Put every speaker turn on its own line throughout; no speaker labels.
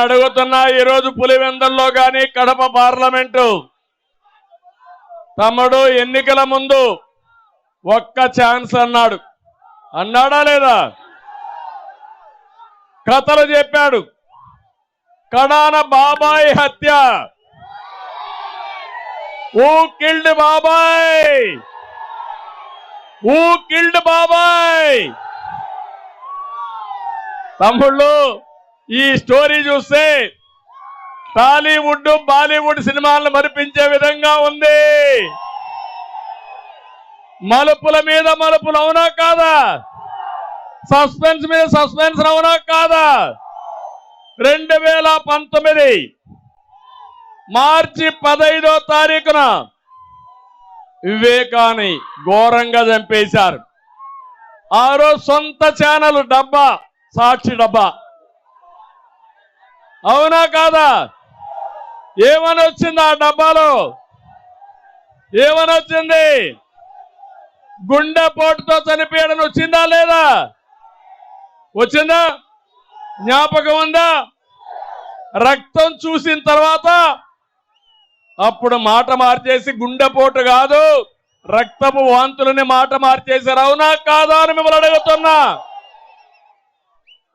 అడుగుతున్నా ఈరోజు పులివెందల్లో గాని కడప పార్లమెంటు తమ్ముడు ఎన్నికల ముందు ఒక్క ఛాన్స్ అన్నాడు. అన్నాడా లేదా? కథలు చెప్పాడు. కడాన బాబాయ్ హత్య. ఊ కిల్డ్ బాబాయ్? ఊ కిల్డ్ బాబాయ్? తమ్ముళ్ళు ఈ స్టోరీ చూస్తే టాలీవుడ్ బాలీవుడ్ సినిమాలను మరిపించే విధంగా ఉంది. మలుపుల మీద మలుపులు అవునా కాదా? సస్పెన్స్ మీద సస్పెన్స్ అవునా కాదా? రెండు వేల పంతొమ్మిది మార్చి పదైదో తారీఖున వివేకాన్ని ఘోరంగా చంపేశారు. ఆ రోజు సొంత ఛానల్ డబ్బా సాక్షి డబ్బా. అవునా కాదా? ఏమని వచ్చింది ఆ డబ్బాలో? ఏమని వచ్చింది? గుండెపోటుతో చనిపోయాడని వచ్చిందా లేదా? వచ్చిందా? జ్ఞాపకం ఉందా? రక్తం చూసిన తర్వాత అప్పుడు మాట మార్చేసి గుండెపోటు కాదు రక్తపు వాంతులని మాట మార్చేశారు. అవునా కాదా అని మిమ్మల్ని అడుగుతున్నా.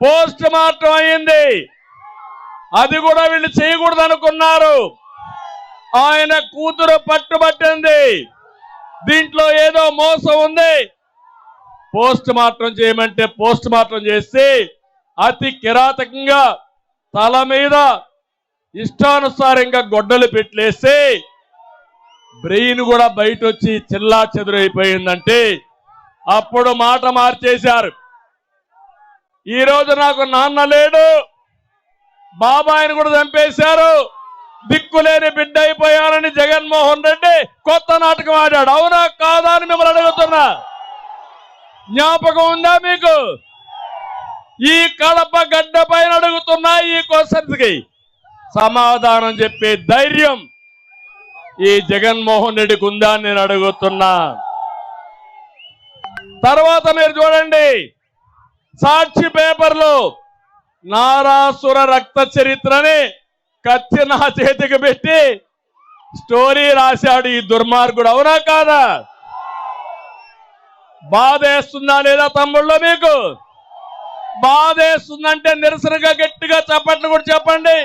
పోస్ట్ మార్టం అయింది. అది కూడా వీళ్ళు చేయకూడదు అనుకున్నారు. ఆయన కూతురు పట్టుబట్టింది. దీంట్లో ఏదో మోసం ఉంది. పోస్ట్ మార్టం చేయమంటే పోస్ట్ మార్టం చేసి అతి కిరాతకంగా తల మీద ఇష్టానుసారంగా గొడ్డలు పెట్టలేసి బ్రెయిన్ కూడా బయట వచ్చి చిల్లా చెదురైపోయిందంటే అప్పుడు మాట మార్చేశారు. ఈరోజు నాకు నాన్న లేడు. బాబాయిని కూడా చంపేశారు. దిక్కులేని బిడ్డ అయిపోయానని జగన్మోహన్ రెడ్డి కొత్త నాటకం ఆడాడు. అవునా కాదా అని మిమ్మల్ని అడుగుతున్నా. జ్ఞాపకం ఉందా మీకు? ఈ కడప గడ్డ పైన అడుగుతున్నా ఈ క్వశ్చన్స్కి సమాధానం చెప్పే ధైర్యం ఈ జగన్మోహన్ రెడ్డికి ఉందా నేను అడుగుతున్నా. తర్వాత మీరు చూడండి. సాక్షి పేపర్లో నారాసుర రక్త చరిత్రని కత్తి నా చేతికి పెట్టి స్టోరీ రాశాడు ఈ దుర్మార్గుడు. అవునా కాదా? బాధేస్తుందా లేదా తమ్ముళ్ళు మీకు? బాధేస్తుందంటే నిరసనగా గట్టిగా చెప్పట్లు కూడా చెప్పండి.